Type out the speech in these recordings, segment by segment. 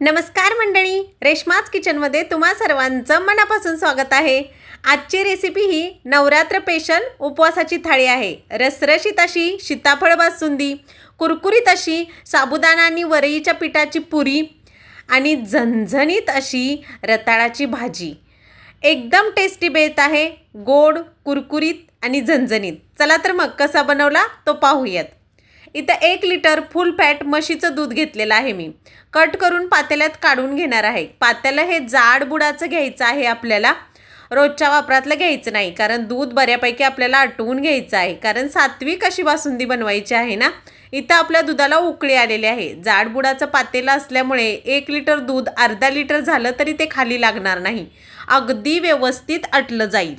नमस्कार मंडळी रेश्माच किचनमध्ये तुम्हा सर्वांचं मनापासून स्वागत आहे. आजची रेसिपी ही नवरात्र पेशल उपवासाची थाळी आहे. रसरशीत अशी सीताफळ बासुंदी कुरकुरीत अशी साबुदाणा आणि वरईच्या पिठाची पुरी आणि झणझणीत अशी रताळाची भाजी. एकदम टेस्टी बेत आहे गोड कुरकुरीत आणि झणझणीत. चला तर मग कसा बनवला तो पाहूयात. इथं एक लिटर फुल फॅट म्हशीचं दूध घेतलेलं आहे मी. कट करून पातेल्यात काढून घेणार आहे. पातेलं हे जाड बुडाचं घ्यायचं आहे आपल्याला. रोजच्या वापरातलं घ्यायचं नाही कारण दूध बऱ्यापैकी आपल्याला आटवून घ्यायचं आहे. कारण सात्विक अशी बासुंदी बनवायची आहे ना इथं आपल्या दुधाला उकळी आलेली आहे. जाडबुडाचं पातेलं असल्यामुळे एक लिटर दूध अर्धा लिटर झालं तरी ते खाली लागणार नाही. अगदी व्यवस्थित आटलं जाईल.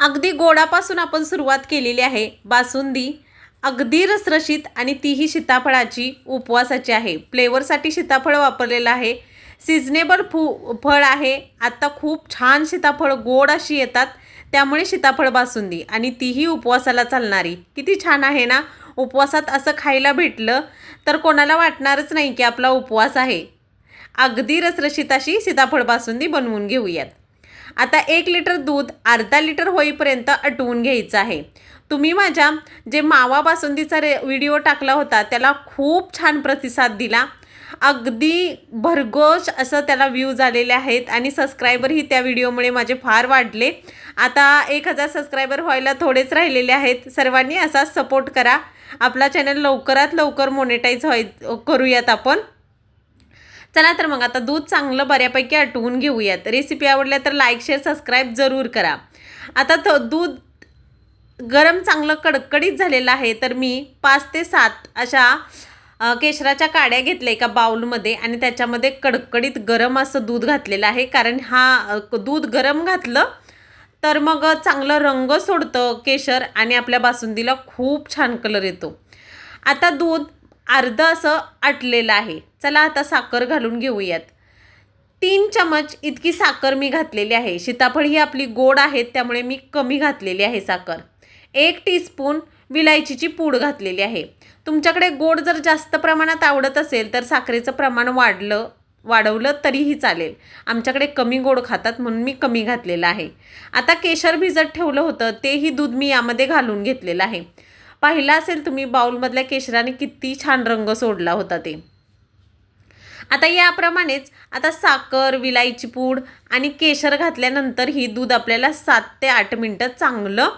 अगदी गोडापासून आपण सुरुवात केलेली आहे बासुंदी. अगदी रसरशीत आणि तीही सीताफळाची उपवासाची आहे. फ्लेवरसाठी सीताफळ वापरलेलं आहे. सिजनेबल फू फळ आहे. आत्ता खूप छान सीताफळ गोड अशी येतात. त्यामुळे सीताफळ बासुंदी आणि तीही उपवासाला चालणारी. किती छान आहे ना? उपवासात असं खायला भेटलं तर कोणाला वाटणारच नाही की आपला उपवास आहे. अगदी रसरशीत अशी सीताफळ बासुंदी बनवून घेऊयात. आता एक लिटर दूध अर्धा लिटर होईपर्यंत आटवून घ्यायचं आहे. तुम्ही माझ्या जे मावा बासुंदीचा रे व्हिडिओ टाकला होता त्याला खूप छान प्रतिसाद दिला. अगदी भरघोष असं त्याला व्ह्यूज आलेले आहेत आणि सबस्क्रायबरही त्या व्हिडिओमुळे माझे फार वाढले. आता एक हजार सबस्क्रायबर व्हायला थोडेच राहिलेले आहेत. सर्वांनी असाच सपोर्ट करा. आपला चॅनल लवकरात लवकर मोनेटाईज व्हाय करूयात आपण. चला तर मग आता दूध चांगलं बऱ्यापैकी आटवून घेऊयात. रेसिपी आवडल्या तर लाईक शेअर सबस्क्राईब जरूर करा. आता तो दूध गरम चांगलं कडकडीत झालेलं आहे तर मी पाच ते सात अशा केशराच्या काड्या घेतल्या एका बाऊलमध्ये आणि त्याच्यामध्ये कडकडीत गरम असं दूध घातलेलं आहे. कारण हा दूध गरम घातलं तर मग चांगलं रंग सोडतं केशर आणि आपल्या बासुंदीला खूप छान कलर येतो. आता दूध अर्धं असं आटलेलं आहे. चला आता साखर घालून घेऊयात. तीन चमच इतकी साखर मी घातलेली आहे. सीताफळ ही आपली गोड आहेत त्यामुळे मी कमी घातलेली आहे साखर. एक टीस्पून विलायचीची पूड घातलेली आहे. तुमच्याकडे गोड जर जास्त प्रमाणात आवडत असेल तर साखरेचं प्रमाण वाढलं वाढवलं तरीही चालेल. आमच्याकडे कमी गोड खातात म्हणून मी कमी घातलेलं आहे. आता केशर भिजत ठेवलं होतं तेही दूध मी यामध्ये घालून घेतलेलं आहे. पाहिलं असेल तुम्ही बाउलमधल्या केशराने किती छान रंग सोडला होता ते. आता याप्रमाणेच आता साखर विलायची पूड आणि केशर घातल्यानंतर ही दूध आपल्याला सात ते आठ मिनटं चांगलं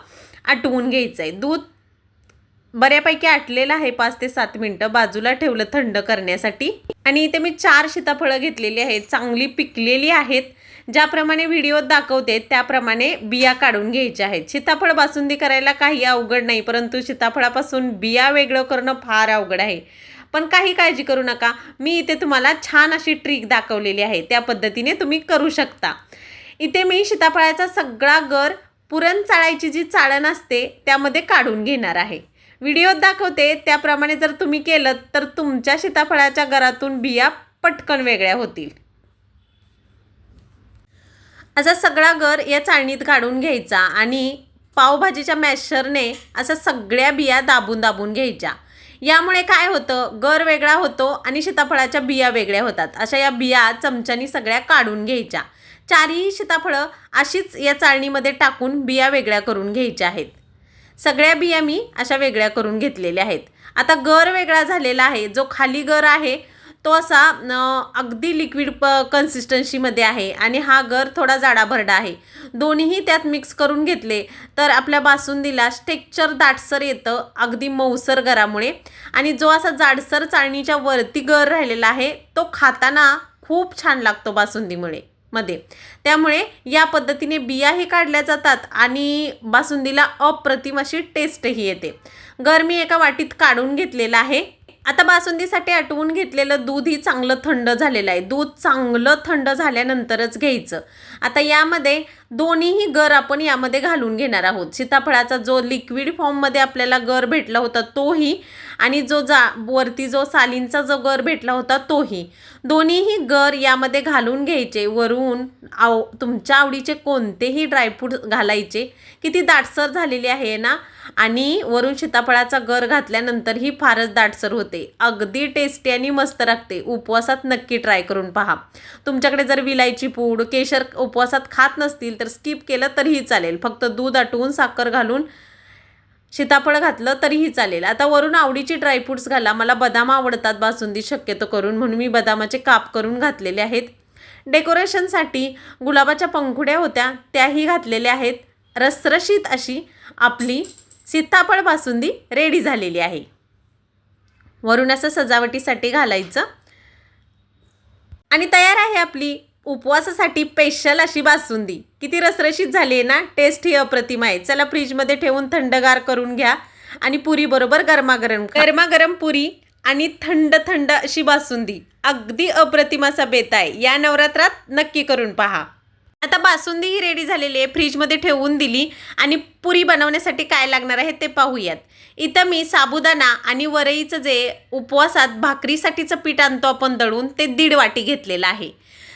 आटवून घ्यायचं आहे दूध बऱ्यापैकी आटलेलं आहे पाच ते सात मिनटं. बाजूला ठेवलं थंड करण्यासाठी. आणि इथे मी चार सीताफळं घेतलेली आहेत. चांगली पिकलेली आहेत. ज्याप्रमाणे व्हिडिओत दाखवते त्याप्रमाणे बिया काढून घ्यायच्या आहेत. सीताफळ बासुंदी करायला काही अवघड नाही परंतु सीताफळापासून बिया वेगळं करणं फार अवघड आहे. पण काही काळजी करू नका. मी इथे तुम्हाला छान अशी ट्रिक दाखवलेली आहे. त्या पद्धतीने तुम्ही करू शकता. इथे मी सीताफळाचा सगळा गर पुरण चाळायची जी चाळण असते त्यामध्ये काढून घेणार आहे. व्हिडिओत दाखवते त्याप्रमाणे जर तुम्ही केलं तर तुमच्या सीताफळाच्या घरातून बिया पटकन वेगळ्या होतील. असा सगळा गर या चाळणीत काढून घ्यायचा आणि पावभाजीच्या मॅशरने असं सगळ्या बिया दाबून दाबून घ्यायच्या. यामुळे काय होतं गर वेगळा होतो आणि सीताफळाच्या बिया वेगळ्या होतात. अशा या बिया चमच्यानी सगळ्या काढून घ्यायच्या. चारही सीताफळं अशीच या चाळणीमध्ये टाकून बिया वेगळ्या करून घ्यायच्या आहेत. सगळ्या बिया मी अशा वेगळ्या करून घेतलेल्या आहेत. आता गर वेगळा झालेला आहे. जो खाली गर आहे तो असा अगदी लिक्विड प कन्सिस्टन्सीमध्ये आहे आणि हा गर थोडा जाडाभरडा आहे. दोन्हीही त्यात मिक्स करून घेतले तर आपल्या बासुंदीला टेक्चर दाटसर येतं अगदी मऊसर गरामुळे आणि जो असा जाडसर चाळणीच्या वरती गर राहिलेला आहे तो खाताना खूप छान लागतो बासुंदीमुळे. मध्ये. त्यामुळे या पद्धतीने बियाही काढल्या जातात आणि बासुंदीला अप्रतिम अशी टेस्टही येते. गरमी एका वाटीत काढून घेतलेलं आहे. आता बासुंदीसाठी आटवून घेतलेलं दूधही चांगलं थंड झालेलं आहे. दूध चांगलं थंड झाल्यानंतरच घ्यायचं. आता यामध्ये दोन्हीही गर आपण यामध्ये घालून घेणार आहोत. सीताफळाचा जो लिक्विड फॉर्ममध्ये आपल्याला गर भेटला होता तोही आणि जो जा वरती जो सालींचा जो गर भेटला होता तोही. दोन्हीही गर यामध्ये घालून घ्यायचे. वरून आव तुमच्या आवडीचे कोणतेही ड्रायफ्रूट घालायचे. किती दाटसर झालेली आहे ना? आणि वरून सीताफळाचा गर घातल्यानंतर ही फारच दाटसर होते. अगदी टेस्टी आणि मस्त लागते. उपवासात नक्की ट्राय करून पहा. तुमच्याकडे जर विलायची पूड केशर उपवासात खात नसतील तर स्किप केलं तरीही चालेल. फक्त दूध आटवून साखर घालून सीताफळ घातलं तरीही चालेल. आता वरून आवडीची ड्रायफ्रुट्स घाला. मला बदाम आवडतात. बासुंदी शक्यतो करून म्हणून मी बदामाचे काप करून घातलेले आहेत. डेकोरेशनसाठी गुलाबाच्या पंखुड्या होत्या. त्याही घातलेल्या आहेत. रसरशीत अशी आपली सीताफळ बासुंदी रेडी झालेली आहे. वरून असं सजावटीसाठी घालायचं. आणि तयार आहे आपली उपवासासाठी स्पेशल अशी बासुंदी. किती रसरशीत झाली आहे ना? टेस्ट ही अप्रतिम आहे. चला फ्रीजमध्ये ठेवून थंडगार करून घ्या. आणि पुरी बरोबर गरमागरम गरमागरम पुरी आणि थंड थंड अशी बासुंदी. अगदी अप्रतिम असा बेत आहे. या नवरात्रात नक्की करून पहा. आता बासुंदी ही रेडी झालेली आहे. फ्रीजमध्ये ठेवून दिली. आणि पुरी बनवण्यासाठी काय लागणार आहे ते पाहूयात. इथं मी साबुदाणा आणि वरईचं जे उपवासात भाकरीसाठीचं पीठ आणतो आपण दळून ते दीड वाटी घेतलेलं आहे.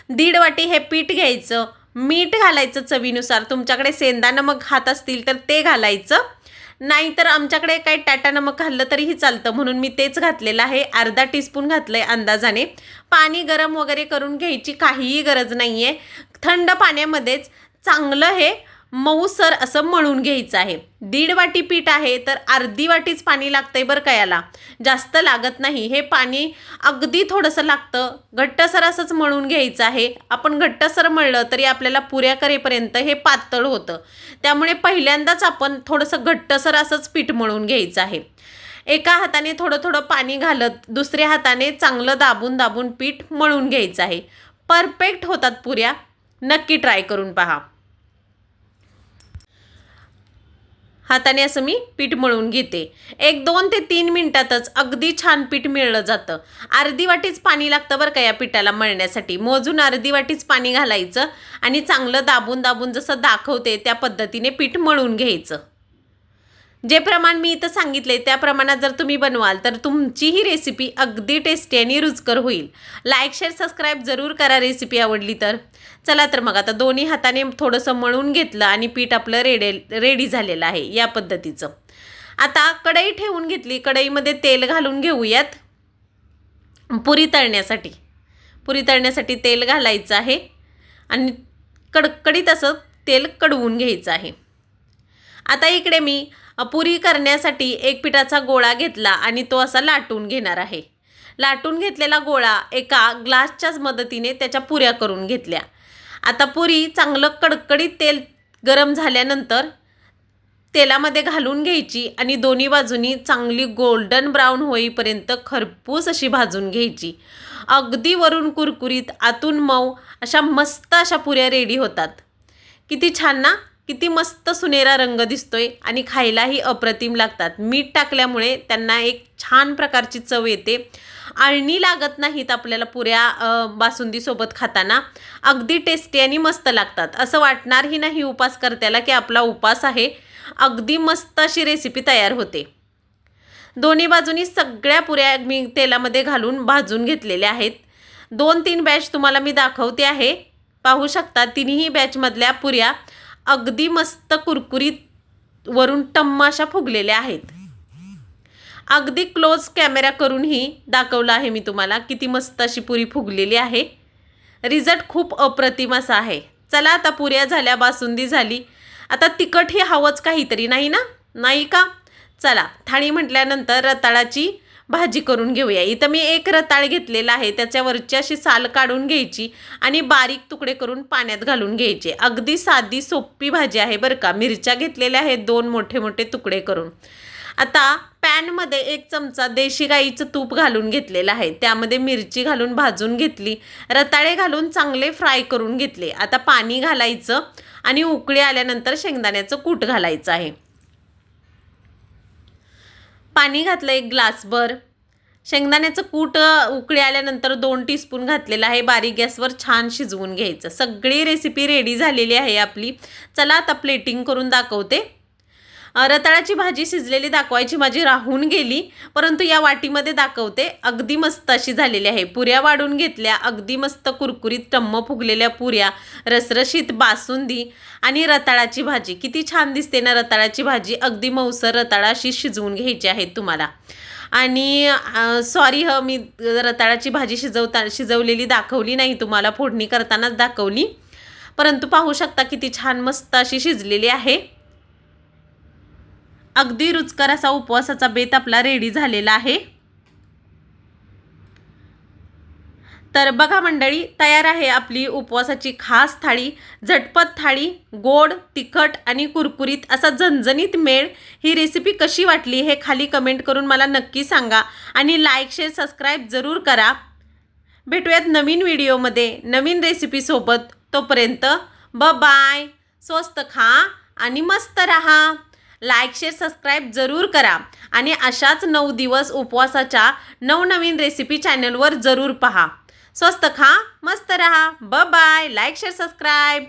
दीड वाटी हे पीठ घ्यायचं. मीठ घालायचं चवीनुसार. तुमच्याकडे सेंदा नमक खात असतील तर ते घालायचं. नाहीतर आमच्याकडे काही टाटा नमक खाल्लं तरीही चालतं. म्हणून मी तेच घातलेलं आहे. अर्धा टीस्पून घातलं आहे अंदाजाने. पाणी गरम वगैरे करून घ्यायची काहीही गरज नाही आहे थंड पाण्यामध्येच चांगलं हे मऊसर असं मळून घ्यायचं आहे. दीड वाटी पीठ आहे तर अर्धी वाटीच पाणी लागतंय बरं का याला. जास्त लागत नाही. हे पाणी अगदी थोडंसं लागतं. घट्टसर असंच मळून घ्यायचं आहे. आपण घट्टसर मळलं तरी आपल्याला पुऱ्या करेपर्यंत हे पातळ होतं. त्यामुळे पहिल्यांदाच आपण थोडंसं घट्टसर असंच पीठ मळून घ्यायचं आहे. एका हाताने थोडं थोडं पाणी घालत दुसऱ्या हाताने चांगलं दाबून दाबून पीठ मळून घ्यायचं आहे. परफेक्ट होतात पुऱ्या. नक्की ट्राय करून पहा. हाताने असं मी पीठ मळून घेते. एक दोन ते तीन मिनटातच अगदी छान पीठ मिळलं जातं. अर्धी वाटीच पाणी लागतं बरं का या पिठाला मळण्यासाठी. मोजून अर्धी वाटीच पाणी घालायचं आणि चांगलं दाबून दाबून जसं दाखवते त्या पद्धतीने पीठ मळून घ्यायचं. जे प्रमाण मी इथं सांगितले त्या प्रमाणात जर तुम्ही बनवाल तर तुमची ही रेसिपी अगदी टेस्टी आणि रुचकर होईल. लाईक शेअर सबस्क्राईब जरूर करा रेसिपी आवडली तर. चला तर मग आता दोन्ही हाताने थोडंसं मळून घेतलं आणि पीठ आपलं रेडे रेडी झालेलं आहे या पद्धतीचं. आता कढई ठेवून घेतली. कढईमध्ये तेल घालून घेऊयात. पुरी तळण्यासाठी. पुरी तळण्यासाठी तेल घालायचं आहे. आणि कडकडीत असं तेल कडवून घ्यायचं आहे. आता इकडे मी पुरी करण्यासाठी एक पिठाचा गोळा घेतला आणि तो असा लाटून घेणार आहे. लाटून घेतलेला गोळा एका ग्लासच्याच मदतीने त्याच्या पुऱ्या करून घेतल्या. आता पुरी चांगलं कडकडीत तेल गरम झाल्यानंतर तेलामध्ये घालून घ्यायची आणि दोन्ही बाजूनी चांगली गोल्डन ब्राऊन होईपर्यंत खरपूस अशी भाजून घ्यायची. अगदी वरून कुरकुरीत आतून मऊ अशा मस्त अशा पुऱ्या रेडी होतात. किती छान ना? किती मस्त सुनेरा रंग दिसतोय आणि खायलाही अप्रतिम लागतात. मीठ टाकल्यामुळे त्यांना एक छान प्रकारची चव येते. आळणी लागत नाहीत आपल्याला पुऱ्या बासुंदीसोबत खाताना. अगदी टेस्टी आणि मस्त लागतात. असं वाटणारही नाही उपास करत्याला की आपला उपास आहे. अगदी मस्त अशी रेसिपी तयार होते. दोन्ही बाजूनी सगळ्या पुऱ्या मी तेलामध्ये घालून भाजून घेतलेल्या आहेत. दोन तीन बॅच तुम्हाला मी दाखवते आहे. पाहू शकता तिन्ही बॅचमधल्या पुऱ्या अगदी मस्त कुरकुरीत वरून टम्माशा फुगलेल्या आहेत. अगदी क्लोज कॅमेरा करूनही दाखवलं आहे मी तुम्हाला किती मस्त अशी पुरी फुगलेली आहे. रिझल्ट खूप अप्रतिम असा आहे. चला आता पुऱ्या झाल्या बासुंदी झाली. आता तिखट हे हवंच काहीतरी नाही ना? नाही का? चला थाळी म्हटल्यानंतर रताळाची भाजी करून घेऊया. इथं मी एक रताळ घेतलेला आहे. त्याच्यावरची अशी साल काढून घ्यायची आणि बारीक तुकडे करून पाण्यात घालून घ्यायचे. अगदी साधी सोपी भाजी आहे बरं का. मिरच्या घेतलेल्या आहेत दोन मोठे मोठे तुकडे करून. आता पॅनमध्ये एक चमचा देशी गाईचं तूप घालून घेतलेलं आहे. त्यामध्ये मिरची घालून भाजून घेतली. रताळे घालून चांगले फ्राय करून घेतले. आता पाणी घालायचं आणि उकळी आल्यानंतर शेंगदाण्याचं कूट घालायचं आहे. पाणी घातलं एक ग्लासभर. शेंगदाण्याचं कूट उकळी आल्यानंतर दोन टीस्पून घातलेलं आहे. बारीक गॅसवर छान शिजवून घ्यायचं. सगळी रेसिपी रेडी झालेली आहे आपली. चला आता प्लेटिंग करून दाखवते. रताळाची भाजी शिजलेली दाखवायची माझी राहून गेली परंतु या वाटीमध्ये दाखवते अगदी मस्त अशी झालेली आहे. पुऱ्या वाढून घेतल्या अगदी मस्त कुरकुरीत टम्म फुगलेल्या पुऱ्या रसरशीत बासुंदी आणि रताळाची भाजी. किती छान दिसते ना रताळाची भाजी. अगदी मऊसर रताळा अशी शिजवून घ्यायची आहे तुम्हाला. आणि सॉरी ह मी रताळाची भाजी शिजवता शिजवलेली दाखवली नाही तुम्हाला फोडणी करतानाच दाखवली. परंतु पाहू शकता किती छान मस्त अशी शिजलेली आहे. अगदी रुचकर असा उपवासाचा बेत आपला रेडी झालेला आहे. तर बघा मंडळी तयार आहे आपली उपवासाची खास थाळी झटपट थाळी गोड तिखट आणि कुरकुरीत असा झणझणीत मेळ. ही रेसिपी कशी वाटली हे खाली कमेंट करून मला नक्की सांगा आणि लाईक शेअर सबस्क्राईब जरूर करा. भेटूयात नवीन व्हिडिओमध्ये नवीन रेसिपीसोबत तोपर्यंत ब बाय स्वस्त खा आणि मस्त रहा. लाईक शेअर सबस्क्राईब जरूर करा. आणि अशाच नऊ दिवस उपवासाच्या नवनवीन रेसिपी चॅनलवर जरूर पहा. स्वस्त खा मस्त रहा. ब बाय लाईक शेअर सबस्क्राईब